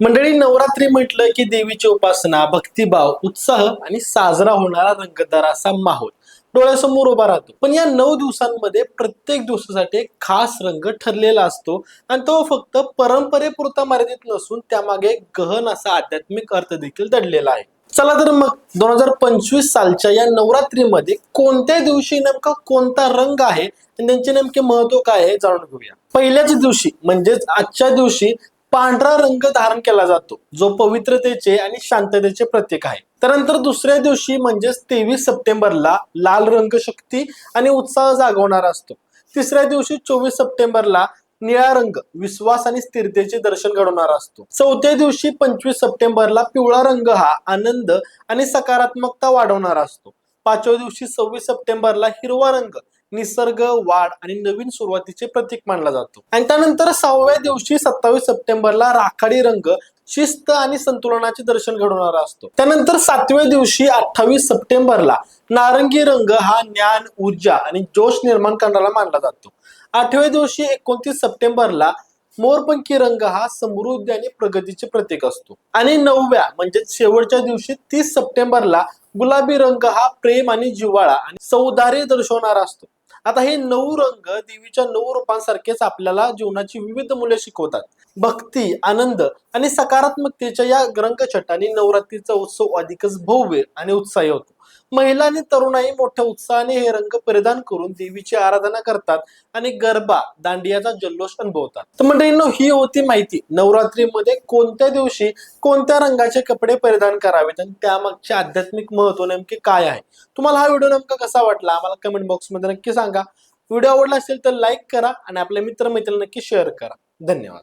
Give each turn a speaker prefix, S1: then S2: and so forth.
S1: मंडळी नवरात्री म्हटलं की देवीची उपासना भक्तिभाव उत्साह आणि साजरा होणारा रंगतदार असा माहोल डोळ्यासमोर उभा राहतो. पण या नऊ दिवसांमध्ये प्रत्येक दिवसासाठी एक खास रंग ठरलेला असतो आणि तो फक्त परंपरेपुरता मर्यादित नसून त्यामागे एक गहन असा आध्यात्मिक अर्थ देखील दडलेला आहे. चला तर मग दोन हजार पंचवीस सालच्या या नवरात्रीमध्ये कोणत्या दिवशी नेमका कोणता रंग आहे आणि त्यांचे नेमके महत्त्व काय आहे जाणून घेऊया. पहिल्याच दिवशी म्हणजेच आजच्या दिवशी पांढरा रंग धारण केला जातो जो पवित्रतेचे आणि शांततेचे प्रतीक आहे. त्यानंतर दुसऱ्या दिवशी म्हणजेच तेवीस सप्टेंबरला लाल रंग शक्ती आणि उत्साह जागवणारा असतो. तिसऱ्या दिवशी चोवीस सप्टेंबरला निळा रंग विश्वास आणि स्थिरतेचे दर्शन घडवणारा असतो. चौथ्या दिवशी पंचवीस सप्टेंबरला पिवळा रंग हा आनंद आणि सकारात्मकता वाढवणारा असतो. पाचव्या दिवशी सव्वीस सप्टेंबरला हिरवा रंग निसर्ग वाढ आणि नवीन सुरुवातीचे प्रतीक मानला जातो. आणि त्यानंतर सहाव्या दिवशी सत्तावीस सप्टेंबरला राखाडी रंग शिस्त आणि संतुलनाचे दर्शन घडवणारा असतो. त्यानंतर सातव्या दिवशी अठ्ठावीस सप्टेंबरला नारंगी रंग हा ज्ञान ऊर्जा आणि जोश निर्माण करणारा मानला जातो. आठव्या दिवशी एकोणतीस सप्टेंबरला मोरपंखी रंग हा समृद्धी आणि प्रगतीचे प्रतीक असतो. आणि नवव्या म्हणजे शेवटच्या दिवशी तीस सप्टेंबरला गुलाबी रंग हा प्रेम आणि जिव्हाळा आणि सौदार्य दर्शवणारा असतो. आता हे नऊ रंग देवीच्या नऊ रूपांसारखेच आपल्याला जीवनाची विविध मूल्य शिकवतात. भक्ती आनंद आणि सकारात्मकतेच्या या रंगछटाने नवरात्रीचा उत्सव अधिकच भव्य आणि उत्साही होतो. महिला आणि तरुणाई मोठ्या उत्साहाने हे रंग परिधान करून देवीची आराधना करतात आणि गरबा दांडियाचा जल्लोष अनुभवतात. तर मंडळींनो ही होती माहिती. नवरात्रीमध्ये कोणत्या दिवशी कोणत्या रंगाचे कपडे परिधान करावेत आणि त्यामागचे आध्यात्मिक महत्त्व नेमके काय आहे? तुम्हाला हा व्हिडिओ नेमका कसा वाटला? आम्हाला कमेंट बॉक्समध्ये नक्की सांगा. व्हिडिओ आवडला असेल तर लाईक करा आणि आपल्या मित्रमैत्रिणी नक्की शेअर करा. धन्यवाद.